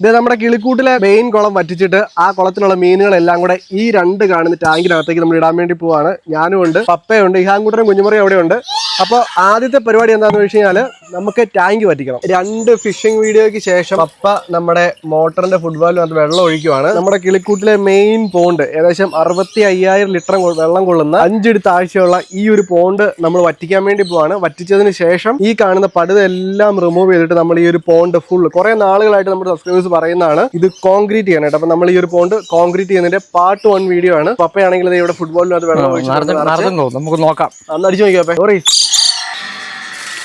ഇത് നമ്മുടെ കിളിക്കൂട്ടിലെ മെയിൻ കുളം വറ്റിച്ചിട്ട് ആ കുളത്തിലുള്ള മീനുകളെല്ലാം കൂടെ ഈ രണ്ട് കാണുന്ന ടാങ്കിനകത്തേക്ക് നമ്മൾ ഇടാൻ വേണ്ടി പോവാണ്. ഞാനും ഉണ്ട് പപ്പയുണ്ട് ഇഹാൻകുട്ടനും കുഞ്ഞുമുറിയും അവിടെ ഉണ്ട്. അപ്പോൾ ആദ്യത്തെ പരിപാടി എന്താണെന്ന് വെച്ച് കഴിഞ്ഞാൽ നമുക്ക് ടാങ്ക് വറ്റിക്കണം. രണ്ട് ഫിഷിംഗ് വീഡിയോയ്ക്ക് ശേഷം പപ്പ നമ്മുടെ മോട്ടറിന്റെ ഫുട്ബോളിനകത്ത് വെള്ളം ഒഴിക്കുവാണ്. നമ്മുടെ കിളിക്കൂട്ടിലെ മെയിൻ പോണ്ട് ഏകദേശം അറുപത്തി അയ്യായിരം ലിറ്റർ വെള്ളം കൊള്ളുന്ന അഞ്ചടി താഴ്ചയുള്ള ഈ ഒരു പോണ്ട് നമ്മൾ വറ്റിക്കാൻ വേണ്ടി പോവാണ്. വറ്റിച്ചതിന് ശേഷം ഈ കാണുന്ന പടുതെല്ലാം റിമൂവ് ചെയ്തിട്ട് നമ്മൾ ഈ ഒരു പോണ്ട് ഫുൾ കുറെ നാളുകളായിട്ട് നമ്മുടെ സബ്സ്ക്രൈബേഴ്സ് പറയുന്നതാണ്. ഇത് കോൺക്രീറ്റ് ചെയ്യാനായിട്ട്. അപ്പൊ നമ്മൾ ഈ ഒരു പോണ്ട് കോൺക്രീറ്റ് ചെയ്യുന്നതിന്റെ പാർട്ട് വൺ വീഡിയോ ആണ്. പപ്പയാണെങ്കിൽ ഇവിടെ ഫുട്ബോളിനകത്ത് വെള്ളം വേണം നമുക്ക് നോക്കാം. അന്ന് അടിച്ചു നോക്കിയാ സോറി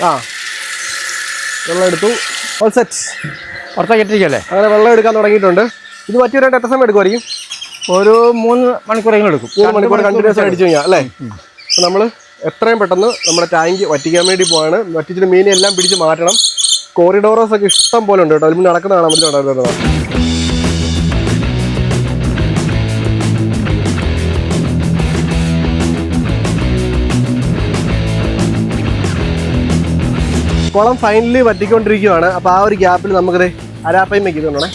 ആ. വെള്ളം എടുത്തു. ഓൾ സെറ്റ് പുറത്തേക്ക് ഇട്ടിരിക്കല്ലേ അങ്ങനെ വെള്ളം എടുക്കാൻ തുടങ്ങിയിട്ടുണ്ട്. ഇത് പറ്റിയൊരു എത്ര സമയം എടുക്കുമായിരിക്കും ഒരു മൂന്ന് മണിക്കൂറെങ്കിലും എടുക്കും. മൂന്ന് മണിക്കൂർ കണ്ടിന്യൂസ് അടിച്ചു കഴിഞ്ഞാൽ അല്ലേ? നമ്മൾ എത്രയും പെട്ടെന്ന് നമ്മുടെ ടാങ്ക് വറ്റിക്കാൻ വേണ്ടി പോവാണ്. വറ്റിച്ചിട്ട് മീനെല്ലാം പിടിച്ച് മാറ്റണം. കോറിഡോറസ് ഒക്കെ ഇഷ്ടം പോലെ ഉണ്ട് കേട്ടോ. അതിൽ നടക്കുന്ന കാണാൻ പറ്റുന്നുണ്ടായിരുന്നത് കുളം ഫൈനലി വറ്റിക്കൊണ്ടിരിക്കുകയാണ് അപ്പോൾ ആ ഒരു ഗ്യാപ്പിൽ നമുക്കത് അരാപ്പയും വെക്കുന്നുണ്ടേ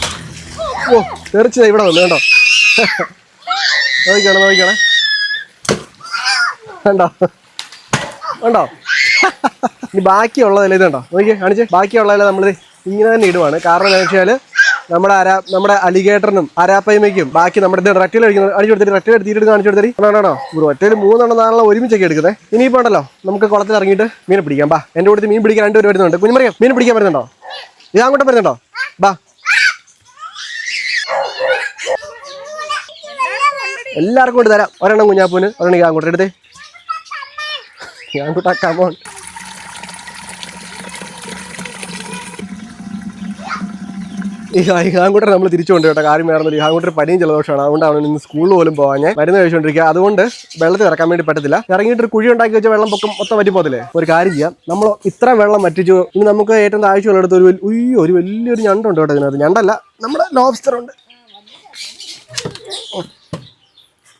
ഓ തെറിച്ചത് ഇവിടെ വന്നു കേട്ടോ. നോക്കിക്കണേ നോക്കിക്കണേ. കണ്ടോ? കണ്ടോ? ഇനി ബാക്കിയുള്ളതല്ലേ ഇതുണ്ടോ കാണിച്ച് കാണിച്ചേ. ബാക്കിയുള്ളതല്ലേ നമ്മളിത് ഇങ്ങനെ തന്നെ ഇടുവാണ്. കാരണം എന്താ വെച്ചാൽ നമ്മുടെ അരാ നമ്മുടെ അലിഗേറ്ററിനും അരാപ്പയ്മയ്ക്കും ബാക്കി നമ്മുടെ ഇത് റെറ്റയിൽ അടിക്കുന്നത് അടിച്ചു കൊടുത്തിട്ട് റെറ്റയിൽ എടുത്തിട്ട് കാണിച്ചു കൊടുത്തിട്ട് ആണോ ഒറ്റയിൽ മൂന്നെണ്ണം നാളെ ഒരുമിച്ചൊക്കെ എടുക്കുന്നത് ഇനിയിപ്പോൾ ഉണ്ടല്ലോ നമുക്ക് കുളത്തിൽ ഇറങ്ങിയിട്ട് മീൻ പിടിക്കാം. ബാ എന്റെ കൂടെ മീൻ പിടിക്കാൻ രണ്ടുപേർ വരുന്നുണ്ട്. കുഞ്ഞുമറിയാം മീൻ പിടിക്കാൻ വരുന്നുണ്ടോ? ഇത് അങ്ങോട്ട് വരുന്നുണ്ടോ? ബാ. എല്ലാവർക്കും കൊണ്ട് തരാം. ഒരെണ്ണം കുഞ്ഞാപ്പൂന് ഒരെണ്ണം അങ്ങോട്ട് എടുത്തേ. ഞാൻ aku tak ഈ ഹാങ്കൂട്ടർ നമ്മൾ തിരിച്ചുകൊണ്ട് കേട്ടോ. കാര്യം വേറെ ഈ ഹാങ്കൂട്ടർ പനിയും ജലദോഷമാണ്. അതുകൊണ്ടാണ് ഇന്ന് സ്കൂളിൽ പോലും പോകാൻ മരുന്ന് കഴിച്ചുകൊണ്ടിരിക്കുക അതുകൊണ്ട് വെള്ളത്തിൽ ഇറക്കാൻ വേണ്ടി പറ്റത്തില്ല. ഇറങ്ങിയിട്ട് കുഴി ഉണ്ടാക്കി വെച്ച വെള്ളം പൊക്കം. മൊത്തം വറ്റി പോകത്തില്ലേ? ഒരു കാര്യം ചെയ്യാം. നമ്മൾ ഇത്ര വെള്ളം വറ്റിച്ചു. ഇനി നമുക്ക് ഏറ്റവും താഴ്ചയുള്ള അടുത്ത് ഒരു ഉയ്യോ ഒരു വലിയൊരു ഞണ്ടുണ്ട് കേട്ടോ ഇതിനകത്ത്. ഞണ്ടല്ല നമ്മുടെ ലോബ്സ്റ്റർ ഉണ്ട്.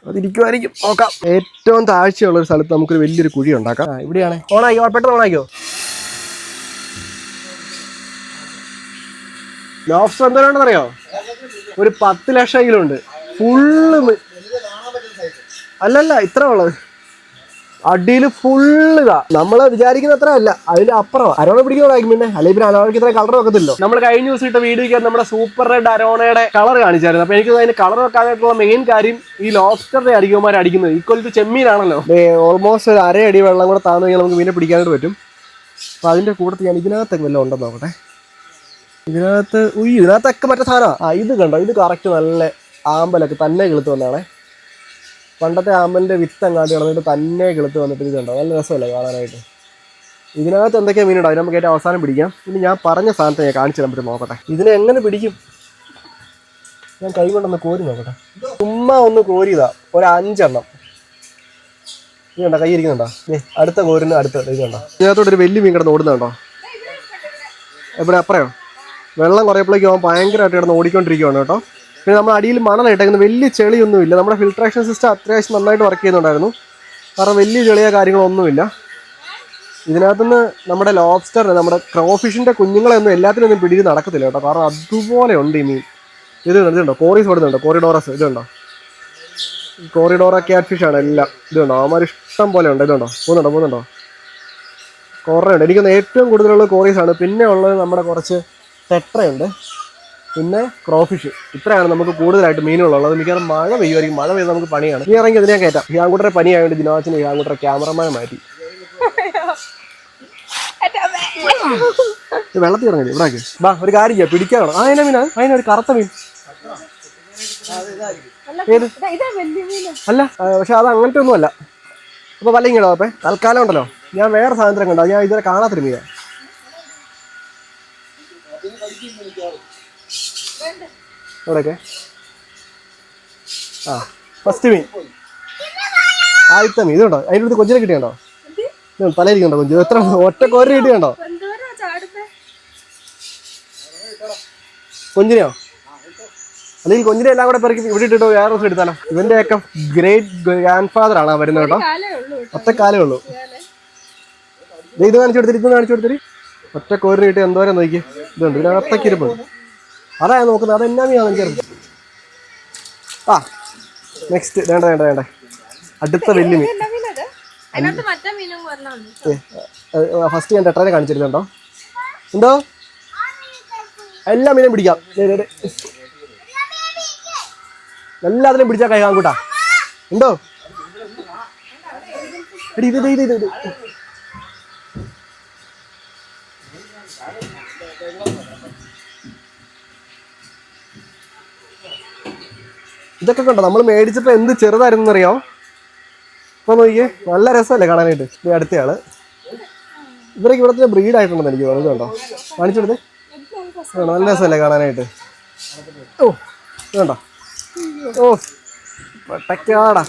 അതിരിക്കുമായിരിക്കും നോക്കാം. ഏറ്റവും താഴ്ചയുള്ള ഒരു സ്ഥലത്ത് നമുക്കൊരു വലിയൊരു കുഴി ഉണ്ടാക്കാം. ഇവിടെയാണ്. ഓണാക്കിയോ? പെട്ടെന്ന് ഓണാക്കിയോ? ലോഫ്സ് എന്തോരാണെന്ന് അറിയോ ഒരു പത്ത് ലക്ഷം കിലോ ഉണ്ട്. ഫുള്ള് അല്ലല്ല ഇത്ര ഉള്ളത് അടിയിൽ ഫുള്ള് ഇതാ. നമ്മൾ വിചാരിക്കുന്ന അത്ര അല്ല. അതിന്റെ അപ്പുറം അരോണ പിടിക്കുന്നതായിരിക്കും പിന്നെ. അല്ലെങ്കിൽ പിന്നെ അരോണയ്ക്ക് ഇത്ര കളർ വെക്കത്തില്ലോ നമ്മൾ കഴിഞ്ഞ ദിവസം ഇട്ട വീഡിയോയ്ക്ക് നമ്മുടെ സൂപ്പർ റെഡ് അരോണയുടെ കളർ കാണിച്ചായിരുന്നു. അപ്പൊ എനിക്ക് അതിന് കളർ വെക്കാനായിട്ടുള്ള മെയിൻ കാര്യം ഈ ലോബ്സ്റ്ററിന്റെ അടിക്കുമാർ അടിക്കുന്നത്. Equal to ചെമ്മീനാണല്ലോ. ഓൾമോസ്റ്റ് ഒരു അര അടി വെള്ളം കൂടെ താന്നു കഴിഞ്ഞാൽ നമുക്ക് മീനെ പിടിക്കാനായിട്ട് പറ്റും. അപ്പൊ അതിന്റെ കൂട്ടത്തിൽ ഞാൻ ഇതിനകത്ത് വല്ലതും ഉണ്ടെന്ന് നോക്കട്ടെ. ഇതിനകത്ത് ഉയ്യ് ഇതിനകത്തൊക്കെ മറ്റേ സാധനമാണ് ആ ഇത് കണ്ടോ? ഇത് കറക്റ്റ് നല്ല ആമ്പലൊക്കെ തന്നെ കിളുത്ത് വന്നാണേ. പണ്ടത്തെ ആമ്പലിന്റെ വിത്ത് അങ്ങാണ്ട് കിടന്നിട്ട് തന്നെ കിളുത്ത് വന്നിട്ട് ഇത് കണ്ടോ? നല്ല രസമല്ലേ കാണാനായിട്ട്? ഇതിനകത്ത് എന്തൊക്കെയാ മീനുണ്ടോ അതിന് നമുക്ക് ഏറ്റവും അവസാനം പിടിക്കാം. ഇനി ഞാൻ പറഞ്ഞ സാധനത്തെ ഞാൻ കാണിച്ചു തരാൻ പറ്റും നോക്കട്ടെ. ഇതിനെ എങ്ങനെ പിടിക്കും? ഞാൻ കൈ കൊണ്ടൊന്ന് കോരി നോക്കട്ടെ. ചുമ്മാ ഒന്ന് കോരിയതാ. ഒരു അഞ്ചെണ്ണം. ഇത് കണ്ടോ? കൈ ഇരിക്കുന്നുണ്ടോ? ഏ അടുത്ത കോരിന് അടുത്ത ഇത് കണ്ടോ? ഇതിനകത്തോട്ട് ഒരു വലിയ മീൻ കിടന്ന് ഓടുന്നുണ്ടോ എവിടെ? അപ്പറയോ? വെള്ളം കുറയപ്പോഴേക്കും അവൻ ഭയങ്കരമായിട്ട് കിടന്ന് ഓടിക്കൊണ്ടിരിക്കുകയാണ് കേട്ടോ. പിന്നെ നമ്മൾ അടിയിൽ മണലിട്ടേക്കുന്നത് വലിയ ചെളിയൊന്നുമില്ല. നമ്മുടെ ഫിൽട്രേഷൻ സിസ്റ്റം അത്യാവശ്യം നന്നായിട്ട് വർക്ക് ചെയ്യുന്നുണ്ടായിരുന്നു. കാരണം വലിയ ചെളിയോ കാര്യങ്ങളൊന്നുമില്ല ഇതിനകത്തുനിന്ന് നമ്മുടെ ലോബ്സ്റ്റർ നമ്മുടെ ക്രോഫിഷിന്റെ കുഞ്ഞുങ്ങളെയൊന്നും എല്ലാത്തിനൊന്നും പിടിച്ച് നടക്കത്തില്ല കേട്ടോ. കാരണം അതുപോലെ ഉണ്ട് ഈ മീൻ. ഇത് ഇതുണ്ടോ കോറീസ് പെടുന്നുണ്ടോ കോറിഡോറസ് ഇതുണ്ടോ കോറിഡോറ ക്യാറ്റ് ആണ് എല്ലാം. ഇതുണ്ടോ അവന്മാർ ഇഷ്ടം പോലെ ഉണ്ട്. ഇതുണ്ടോ പോകുന്നുണ്ടോ പോകുന്നുണ്ടോ കുറേ ഉണ്ട്. എനിക്കൊന്ന് ഏറ്റവും കൂടുതലുള്ള കോറീസ് ആണ്. പിന്നെ ഉള്ളത് നമ്മുടെ കുറച്ച് ടെട്രയുണ്ട് പിന്നെ ക്രോഫിഷ് ഇത്രയാണ് നമുക്ക് കൂടുതലായിട്ട് മീനുകളുള്ളത്. മിക്കവാറും മഴ പെയ്യുമായിരിക്കും. മഴ പെയ്ത് നമുക്ക് പണിയാണ്. നീ ഇറങ്ങി അതിനെ കയറ്റാം. ഹിയാങ്കുട്ടറെ പനിയായതുകൊണ്ട് ദിനാച്ചിന് ഹിയാങ്കുട്ടറെ ക്യാമറമാനെ മാറ്റി. വെള്ളത്തിൽ ഇറങ്ങി ഇവിടെ വാ ഒരു കാര്യം ചെയ്യാം. പിടിക്കാൻ ആ അതിനെ മീനാ. അതിനെ ഒരു കറുത്ത മീൻ. അല്ല പക്ഷെ അത് അങ്ങനത്തെ ഒന്നും അല്ല. അപ്പൊ വല്ല ഇങ്ങോട്ടോ അപ്പേ? തൽക്കാലം ഉണ്ടല്ലോ. ഞാൻ വേറെ സാധനം കണ്ടോ ഞാൻ ഇതുവരെ കാണാത്തൊരു മീനാ. എവിടെയൊക്കെ? ആ ഫസ്റ്റ് മീൻ. ആദ്യത്തെ മീൻ ഇതുണ്ടോ? അതിന്റെ അടുത്ത് കൊഞ്ചിനെ കിട്ടിയുണ്ടോ തലയിരിക്കണ്ടോ കൊഞ്ച്? എത്ര ഒറ്റ കോരി കിട്ടിയുണ്ടോ കൊഞ്ചിനെയോ? അല്ലെങ്കിൽ കൊഞ്ചിനെ എല്ലാം കൂടെ പെറുക്കി ഇവിടെ ഇട്ടോ വേറെ ദിവസം എടുത്താലോ? ഇവന്റെ ഒക്കെ ഗ്രേറ്റ് ഗ്രാൻഡ് ഫാദർ ആണ് വരുന്നത് കേട്ടോ. ഒറ്റ കാലേ ഉള്ളൂ. ഇത് കാണിച്ചു കൊടുത്തിട്ട് ഇത് കാണിച്ചു കൊടുത്തിട്ട് ഒറ്റ കോരി കിട്ടി എന്തോരം നോക്കി ഇതുണ്ട്. ഇതിനകത്തേക്ക് ഇരിപ്പുണ്ട്. അതാ ഞാൻ നോക്കുന്നത്. അത് എന്നാ മീനാണെന്ന് ചെറുത് ആ നെക്സ്റ്റ് വേണ്ട വേണ്ട വേണ്ട. അടുത്ത വലിയ മീൻ. പറഞ്ഞുണ്ട് ഫസ്റ്റ് ഞാൻ ടെട്ടറിനെ കാണിച്ചിരുന്നുണ്ടോ എന്തോ? എല്ലാ മീനും പിടിക്കാം. എല്ലാത്തിനും പിടിച്ചാൽ കൈ കൂട്ടാ ഉണ്ടോ ഇത് ഇത് ഇത് ഇത്. ഇതൊക്കെ കണ്ടോ? നമ്മൾ മേടിച്ചപ്പോൾ എന്ത് ചെറുതായിരുന്നു അറിയോ അപ്പൊ നോക്കിയേ നല്ല രസമല്ലേ കാണാനായിട്ട്. ഈ അടുത്തയാൾ. ഇവരൊക്കെ ഇവിടത്തെ ബ്രീഡ് ആയിട്ടുണ്ടെന്ന് എനിക്ക് തോന്നുന്നു കണ്ടോ കാണിച്ചെടുത്ത് നല്ല രസമല്ലേ കാണാനായിട്ട്. ഓ കണ്ടോ ഓ പട്ടക്കാടാ.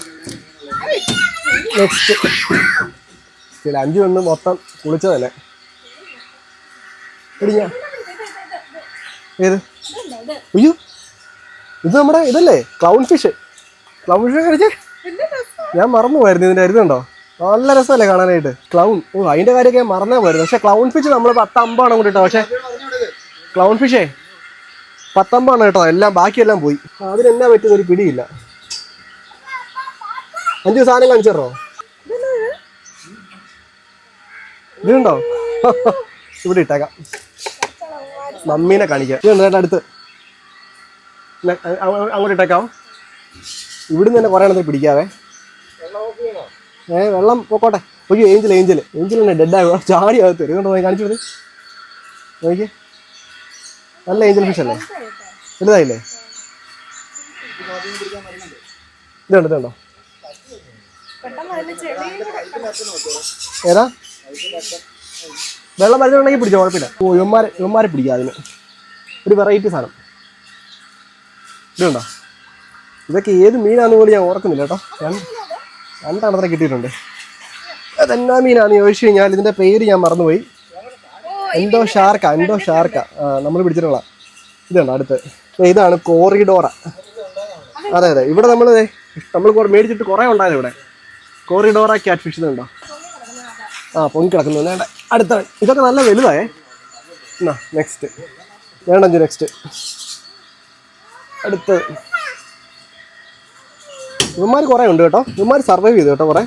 നെക്സ്റ്റ് ചില അഞ്ചു പെണ്ണ് മൊത്തം കുളിച്ചതല്ലേ? ഇടിഞ്ഞ. ഏത്? അയ്യോ. ഇത് നമ്മുടെ ഇതല്ലേ? ക്ലൗൺ ഫിഷ് ക്ലൗൺ ഫിഷ് കഴിച്ചേ? ഞാൻ മറന്നു പോയിരുന്നു ഇതിന്റെ അരുതുണ്ടോ നല്ല രസമല്ലേ കാണാനായിട്ട്. ക്ലൗൺ ഓ അതിന്റെ കാര്യമൊക്കെ ഞാൻ മറന്നേ പോയിരുന്നു പക്ഷെ ക്ലൗൺ ഫിഷ് നമ്മൾ പത്തമ്പാണ് കൂട്ടിട്ടോ പക്ഷെ ക്ലൗൺ ഫിഷേ പത്തമ്പാണ് കേട്ടോ. എല്ലാം ബാക്കിയെല്ലാം പോയി. അതിനെന്നാ പറ്റുന്ന ഒരു പിടിയില്ല. അഞ്ചു സാധനം കാണിച്ചോ ഇതുണ്ടോ? ഇവിടെ ഇട്ടേക്കാം. മമ്മീനെ കാണിക്കാം. ഇതുണ്ട് ചേട്ടാ അടുത്ത്. അങ്ങോട്ട് ഇട്ടേക്കാം. ഇവിടുന്ന് തന്നെ കുറേ എണ്ണത്തിൽ പിടിക്കാവേ. ഏ വെള്ളം പോക്കോട്ടെ. ഒയ്യോ ഏഞ്ചൽ ഏഞ്ചൽ ഏഞ്ചൽ തന്നെ ഡെഡ് ആകുക ചാടി അകത്ത് വരും. പോയി കാണിച്ചു കൊടുത്ത് നോക്കി നല്ല ഏഞ്ചൽ ഫിഷ് അല്ലേ? വലുതായില്ലേ? ഇതുണ്ട് ഇതുണ്ടോ ഏതാ? വെള്ളം മരുന്നുണ്ടെങ്കിൽ പിടിച്ചോ കുഴപ്പമില്ല. ഓ യുമാരെ യുമാരെ പിടിക്കുക അതിന്. ഒരു വെറൈറ്റി സാധനം. ഇതുണ്ടോ? ഇതൊക്കെ ഏത് മീനാന്ന് പോലും ഞാൻ ഓർക്കുന്നില്ല കേട്ടോ. രണ്ടെണ്ണത്ര കിട്ടിയിട്ടുണ്ട്. അതെന്നാ മീനാന്ന് ചോദിച്ചു കഴിഞ്ഞാൽ ഇതിന്റെ പേര് ഞാൻ മറന്നുപോയി. എന്തോ ഷാർക്ക എന്തോ ഷാർക്ക. നമ്മൾ പിടിച്ചിട്ടുള്ള ഇതുണ്ടോ അടുത്ത്. ഇതാണ് കോറിഡോറ. അതെ അതെ. ഇവിടെ നമ്മൾ നമ്മൾ മേടിച്ചിട്ട് കുറേ ഉണ്ടായത് ഇവിടെ. കോറിഡോറ ക്യാറ്റ് ഫിഷ് ഇതുണ്ടോ? ആ പൊങ്ങി കിടക്കുന്നു. വേണ്ട. അടുത്ത ഇതൊക്കെ നല്ല വലുതായേ. എന്നാ നെക്സ്റ്റ് വേണ്ട നെക്സ്റ്റ് അടുത്ത്. ഇവന്മാർ കുറേ ഉണ്ട് കേട്ടോ. ഇവന്മാർ സർവൈവ് ചെയ്തു കേട്ടോ കുറേ.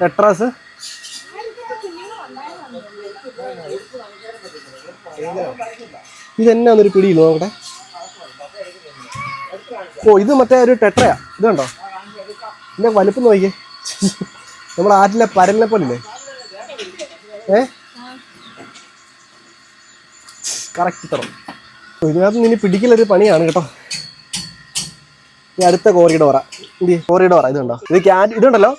ടെട്രാസ് ഇതെന്നാ ഒന്നൊരു പിടിയില്ല നോക്കട്ടെ. ഓ ഇത് മറ്റേ ഒരു ടെട്രയാ ഇത് കണ്ടോ? ഇതിന്റെ വലുപ്പം നോക്കിയേ നമ്മുടെ ആറ്റിലെ പരലിനെ പോലില്ലേ? ഏ? കറക്റ്റ് തറ ഇനി ഒരു പണിയാണ് കേട്ടോ. ഈ അടുത്ത കോറിഡോറ ഇനി കോറിഡോറ ഇത് കണ്ടോ ഇത് ക്യാറ്റ് ഇതുണ്ടല്ലോ?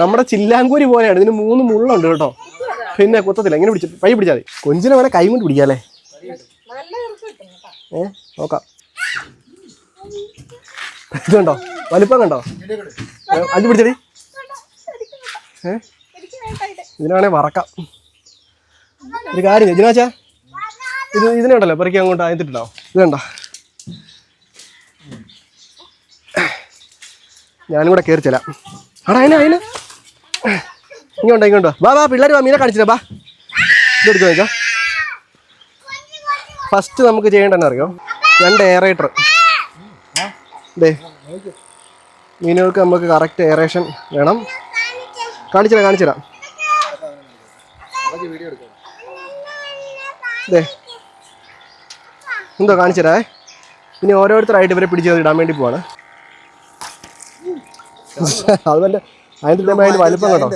നമ്മുടെ ചില്ലാങ്കൂരി പോലെയാണ്. ഇതിന് മൂന്ന് മുള്ളുണ്ട് കേട്ടോ. പിന്നെ കുത്തത്തില്ല. ഇങ്ങനെ പിടിച്ചു പൈ പിടിച്ചാൽ മതി. കൊഞ്ചിനെ വേണേൽ കൈ കൊണ്ട് പിടിക്കാല്ലേ ഏ നോക്കാം. ഇതുണ്ടോ? വലിപ്പം കണ്ടോ? അത് പിടിച്ചടി. ഏ? ഇതിനാണെ വറക്കാം. ഒരു കാര്യം ഇതിനാച്ചാ ഇത് ഇതിനുണ്ടല്ലോ പെറുക്കി അങ്ങോട്ട് അയത്തിട്ടുണ്ടോ ഇത് കണ്ടോ? ഞാനും കൂടെ കയറി ചെല്ലാം. ആടാ അതിന് അതിന് ഇങ്ങോട്ടോ ഇങ്ങോട്ടോ. വാ വാ പിള്ളേർ വാ മീനെ കാണിച്ചില്ല വാ. ഇതെടുത്തു നോക്കാം ഫസ്റ്റ് നമുക്ക് ചെയ്യേണ്ടതെന്ന് അറിയോ? രണ്ട് എയറേറ്റർ ദേ മീനുകൾക്ക് നമുക്ക് കറക്റ്റ് എയറേഷൻ വേണം. കാണിച്ചില്ല കാണിച്ചില്ല. ദേ എന്തോ കാണിച്ചുതരാ ഇനി ഓരോരുത്തരായിട്ട് ഇവരെ പിടിച്ച് ഇടാൻ വേണ്ടി പോവാണ്. അതിന്റെ തന്നെ അതിന്റെ വലിപ്പം കേട്ടോ.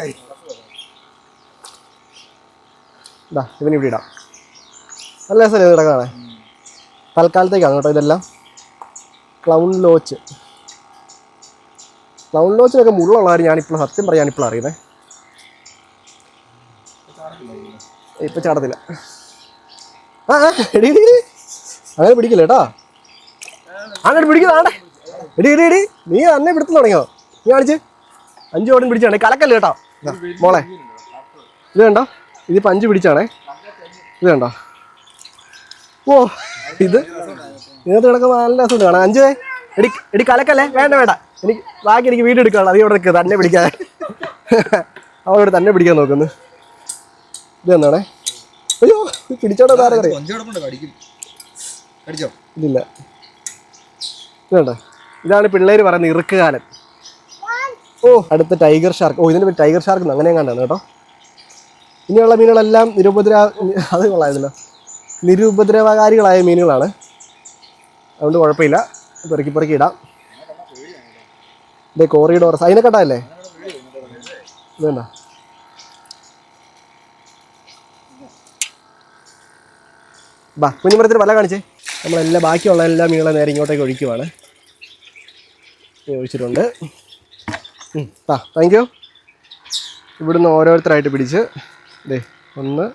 ഇതാ ഇവന് ഇവിടെ ഇടാം. നല്ല രസമല്ലേ കിടക്കാണേ തൽക്കാലത്തേക്കാണ് കേട്ടോ ഇതെല്ലാം. ക്ലൗൺ ലോച്ച് ക്ലൗൺ ലോച്ചിനൊക്കെ മുള്ളുള്ള കാര്യം ഞാനിപ്പോൾ സത്യം പറയാൻ ഇപ്പോൾ അറിയുന്നത് ഇപ്പം ചാടത്തില്ല. ആ എടി. അങ്ങനെ പിടിക്കില്ല കേട്ടോ അങ്ങനെ പിടിക്കുന്നതാണേ എടി എടി എടി. നീ അന്നെ പിടുത്തു തുടങ്ങിയോ? നീ കാണിച്ച്. അഞ്ച് ഓടൻ പിടിച്ചാണേ. കലക്കല്ല കേട്ടോ മോളെ. ഇത് കണ്ടോ? ഇതിപ്പോൾ അഞ്ച് പിടിച്ചാണേ. ഇത് കണ്ടോ? ഓ ഇത് ഇതിനകത്ത് കിടക്കുന്ന നല്ല രസമുണ്ട് കാണാം അഞ്ച് എടി എടി കലക്കല്ലേ? വേണ്ട വേണ്ട. എനിക്ക് ബാക്കി എനിക്ക് വീട് എടുക്കാനുള്ള അതീ ഇവിടെ നിൽക്കുക തന്നെ പിടിക്കാൻ. അവളോട് തന്നെ പിടിക്കാൻ നോക്കുന്നു. ഇത് എന്നാണേ അയ്യോ പിടിച്ചോടെ താരം അടിച്ചോ ഇതില്ല ഇതുണ്ട്? ഇതാണ് പിള്ളേർ പറയുന്ന ഇറുക്കുകാലൻ. ഓ അടുത്ത ടൈഗർ ഷാർക്ക്. ഓ ഇതിന്റെ പേര് ടൈഗർ ഷാർക്ക് അങ്ങനെ കണ്ടാണ് കേട്ടോ. ഇനിയുള്ള മീനുകളെല്ലാം നിരുപദ്ര അത് കൊള്ളായിരുന്നല്ലോ. നിരുപദ്രവകാരികളായ മീനുകളാണ്. അതുകൊണ്ട് കുഴപ്പമില്ല. പെറുക്കി പെറുക്കി ഇടാം. ഇതേ കോറിഡോറസ് അതിനെ കണ്ടല്ലേ വേണ്ട ബാ കുഞ്ഞുമരത്തിന് വല കാണിച്ചേ. നമ്മളെല്ലാം ബാക്കിയുള്ള എല്ലാ മീനുകളും നേരെ ഇങ്ങോട്ടേക്ക് ഒഴിക്കുവാണ്. ഒഴിച്ചിട്ടുണ്ട്. ആ താങ്ക് യു ഇവിടുന്ന് ഓരോരുത്തരായിട്ട് പിടിച്ച് ദേ ഒന്ന്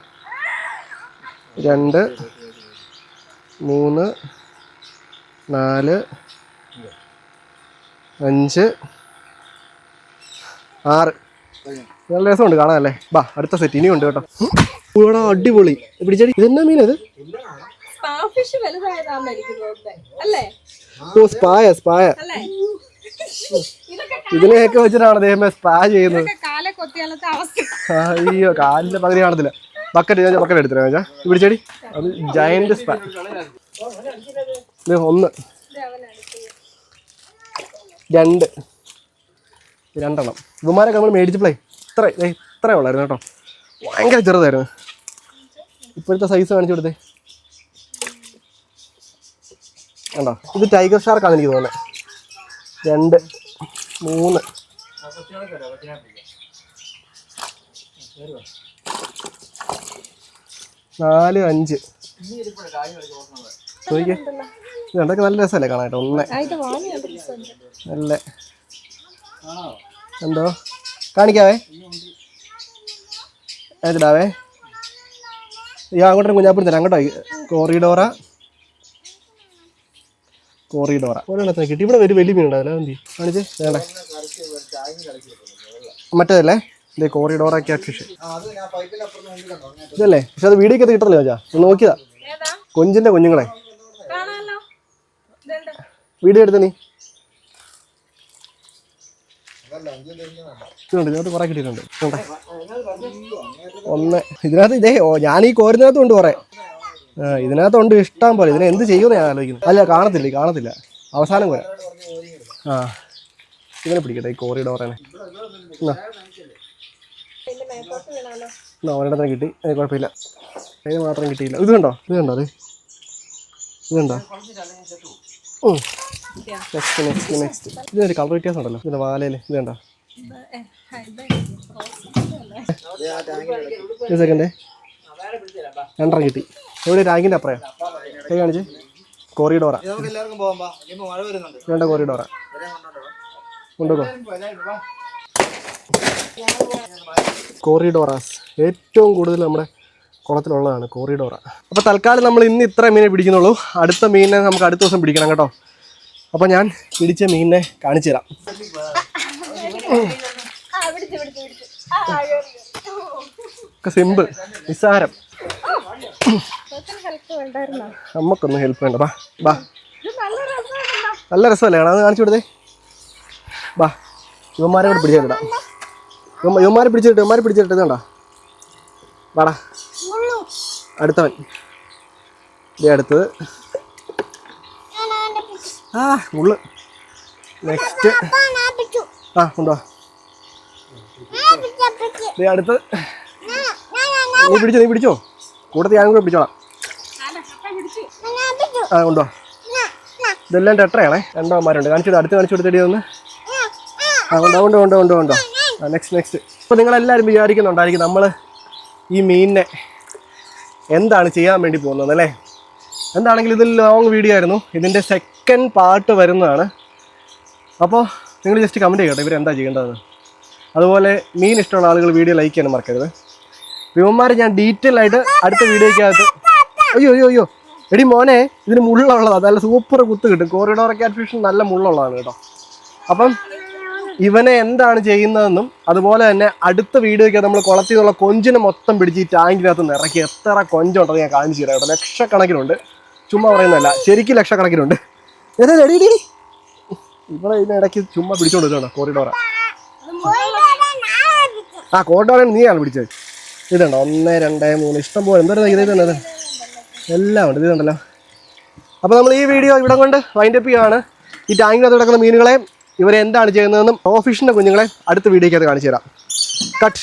രണ്ട് മൂന്ന് നാല് അഞ്ച് ആറ്. നല്ല രസമുണ്ട് കാണാനല്ലേ ബാ അടുത്ത സെറ്റ് ഇനിയുണ്ട് കേട്ടോ. അടിപൊളി. പിടിച്ചടി. ഇതെന്നാ മീനത്? സ്പാ ഫിഷ് വലുതായതാണെന്ന് എനിക്ക് തോന്നുന്നത് അല്ലേ? ഓ സ്പായ സ്പായ. അല്ലേ? ഇതിനെയൊക്കെ വെച്ചിട്ടാണ് ദൈവമേ സ്പാ ചെയ്യുന്നത്. കാലെ കൊത്തിയാലത്തെ അവസ്ഥ. അയ്യോ കാലിന്റെ പകുതി കാണത്തില്ല. ബക്കറ്റ് ഞാൻ ബക്കറ്റ് എടുത്തിരാ വെച്ചാ പിടിച്ചടി. അത് ജയന്റ് സ്പാ. ഒന്ന്. രണ്ട്. രണ്ടെണ്ണം. ഇവന്മാരൊക്കെ നമ്മൾ മേടിച്ചപ്പോഴേ ഇത്ര ഇത്രേ ഉള്ളായിരുന്നു കേട്ടോ. ഭയങ്കര ചെറുതായിരുന്നു. ഇപ്പോഴത്തെ സൈസ് കാണിച്ചു കൊടുത്തേ. കണ്ടോ? ഇത് ടൈഗർ ഷാർക്കാണ് എനിക്ക് തോന്നുന്നത് രണ്ട് മൂന്ന്. നാല് അഞ്ച്. ചോദിക്കേ. ഇത് കണ്ടൊക്കെ നല്ല രസമല്ലേ കാണാട്ടോ ഒന്ന്. നല്ല. എന്തോ? കാണിക്കാവേ? ഏതാവേ ഈ അങ്ങോട്ടൊരു കുഞ്ഞാപ്പിടി തരാം അങ്ങോട്ടോ കോറിഡോറ കോറിഡോറ ഒരെണ്ണത്തിന് കിട്ടി. ഇവിടെ ഒരു വലിയ മീനുണ്ടല്ലോ എന്തി കാണിച്ച്? വേണ്ടേ? മറ്റേതല്ലേ? ഇതേ കോറിഡോറ ക്യാറ്റ് ഫിഷ് ഇതല്ലേ? പക്ഷെ അത് വീഡിയോക്ക് കിട്ടത്തില്ല ചാ. ഒന്ന് നോക്കിയതാ. ഏതാ? കൊഞ്ചിന്റെ കുഞ്ഞുങ്ങളെ. വീഡിയോ എടുത്ത നീ. ഇതിനകത്ത് കുറെ കിട്ടിയിട്ടുണ്ട്. ഒന്ന്. ഇതിനകത്ത് ഇതേ ഓ ഞാൻ ഈ കോരിനകത്തും ഉണ്ട് കുറെ. ഇതിനകത്തുണ്ട് ഇഷ്ടം പോലെ. ഇതിനെ എന്ത് ചെയ്യുമെന്ന് ഞാൻ ആലോചിക്കുന്നു. അല്ല കാണത്തില്ല കാണത്തില്ല. അവസാനം വരാം ആ. ഇതിനെ പിടിക്കട്ടെ ഈ കോറിഡോറനെ ഇതിന്റെ അവരുടെ തന്നെ എന്നാ കിട്ടി. അത് കുഴപ്പമില്ല. അതിന് മാത്രം കിട്ടിയില്ല. ഇത് കണ്ടോ? ഇത് കണ്ടോ അത്? ഇത് കണ്ടോ? നെക്സ്റ്റ് നെക്സ്റ്റ് നെക്സ്റ്റ് ഇതൊരു കളർ വ്യത്യാസം ഉണ്ടല്ലോ. ഇതിന്റെ വാലയിൽ ഇത് കണ്ടോ? സെക്കൻഡ് രണ്ടെണ്ണം കിട്ടി. എവിടെ ടാങ്കിന്റെ അപ്പറയാ കൈ കാണിച്ച്. കോറിഡോറ. എല്ലാവർക്കും പോകാം ബാ ഇനിയിപ്പോ മഴ വരുന്നുണ്ട്. വേണ്ട കോറിഡോറ. കൊണ്ടുപോ. കോറിഡോറാസ് ഏറ്റവും കൂടുതൽ നമ്മുടെ കുളത്തിലുള്ളതാണ് കോറിഡോറ. അപ്പോൾ തൽക്കാലം നമ്മൾ ഇന്ന് ഇത്ര മീനെ പിടിക്കുന്നുള്ളൂ. അടുത്ത മീനിനെ നമുക്ക് അടുത്ത ദിവസം പിടിക്കണം കേട്ടോ. അപ്പോൾ ഞാൻ പിടിച്ച മീനിനെ കാണിച്ചു തരാം. ഒക്കെ സിമ്പിൾ നിസ്സാരം. നമുക്കൊന്നും ഹെൽപ്പ് വേണ്ട. ബാ ബാ നല്ല രസമല്ലേ കാണാൻ? കാണിച്ചു കൊടുത്തേ. ബാ യുവന്മാരെ കൂടെ പിടിച്ചിട്ടാ യുവന്മാരെ പിടിച്ചിട്ട് യുവന്മാരെ പിടിച്ചിട്ട് കണ്ടാ? വാടാ. അടുത്തവൻ. ഇതേ അടുത്തത്. ആ ഉള്ളു. നെക്സ്റ്റ് ആ ഉണ്ടോ അടുത്ത് നീ പിടിച്ചോ നീ പിടിച്ചോ? കൂട്ടത്തിൽ ഞാനും കൂടെ പിടിച്ചോളാം. ആ ഉണ്ടോ? ഇതെല്ലാം രണ്ടോ രണ്ടോമാരുണ്ട് കാണിച്ചു അടുത്ത് കാണിച്ചു കൊടുത്തിട്ട് ഒന്ന് ആ ഉണ്ടോ ഉണ്ടോ ഉണ്ടോ ഉണ്ടോ ഉണ്ടോ? ആ നെക്സ്റ്റ് നെക്സ്റ്റ് ഇപ്പോൾ നിങ്ങളെല്ലാവരും വിചാരിക്കുന്നുണ്ടായിരിക്കും നമ്മൾ ഈ മീനിനെ എന്താണ് ചെയ്യാൻ വേണ്ടി പോകുന്നത് അല്ലേ? എന്താണെങ്കിലും ഇതിൽ ലോങ് വീഡിയോ ആയിരുന്നു. ഇതിന്റെ സെക്കൻഡ് പാർട്ട് വരുന്നതാണ്. അപ്പോൾ നിങ്ങൾ ജസ്റ്റ് കമന്റ് ചെയ്യട്ടെ ഇവരെന്താ ചെയ്യേണ്ടതെന്ന്. അതുപോലെ മീൻ ഇഷ്ടമുള്ള ആളുകൾ വീഡിയോ ലൈക്ക് ചെയ്യാൻ മറക്കരുത്. വിവന്മാർ ഞാൻ ഡീറ്റെയിൽ ആയിട്ട് അടുത്ത വീഡിയോയ്ക്കകത്ത് അയ്യോ അയ്യോ അയ്യോ. എടി മോനെ ഇതിന് മുള്ളുള്ളതാണ് നല്ല സൂപ്പർ കുത്ത് കിട്ടും. കോറിഡോർ അഡ്മിഷൻ നല്ല മുള്ളുള്ളതാണ് കേട്ടോ. അപ്പം ഇവനെ എന്താണ് ചെയ്യുന്നതെന്നും അതുപോലെ തന്നെ അടുത്ത വീഡിയോയ്ക്ക് നമ്മൾ കുളത്തിൽ നിന്നുള്ള കൊഞ്ചിനെ മൊത്തം പിടിച്ച് ഈ ടാങ്കിനകത്ത് നിറക്കി എത്ര കൊഞ്ചുണ്ടെന്ന് ഞാൻ കാണിച്ചു തരാം കേട്ടോ. ലക്ഷക്കണക്കിനുണ്ട്. ചുമ്മാ പറയുന്നതല്ല. ശരിക്കും ലക്ഷക്കണക്കിനുണ്ട്. എടി, എടി. ഇവിടെ ഇതിനിടയ്ക്ക് ചുമ്മാ പിടിച്ചോണ്ട് വരുവാണോ കോറിഡോറ ആ കോറിഡോറാണ് നീയാണ് പിടിച്ചത്. ഇതുണ്ടോ? ഒന്ന് രണ്ട് മൂന്ന്. ഇഷ്ടം പോലെ. എന്താ ഇത് തന്നെ എല്ലാം ഉണ്ട്. ഇതുണ്ടല്ലോ. അപ്പോൾ നമ്മൾ ഈ വീഡിയോ ഇവിടെ കൊണ്ട് വൈൻഡപ്പ് ചെയ്യുകയാണ് ഈ ടാങ്കിനകത്ത് കിടക്കുന്ന മീനുകളെ ഇവരെന്താണ് ചെയ്യുന്നതെന്നും ഓഫീഷിന്റെ കുഞ്ഞുങ്ങളെ അടുത്ത വീഡിയോക്കകത്ത് കാണിച്ചു തരാം. കട്ട്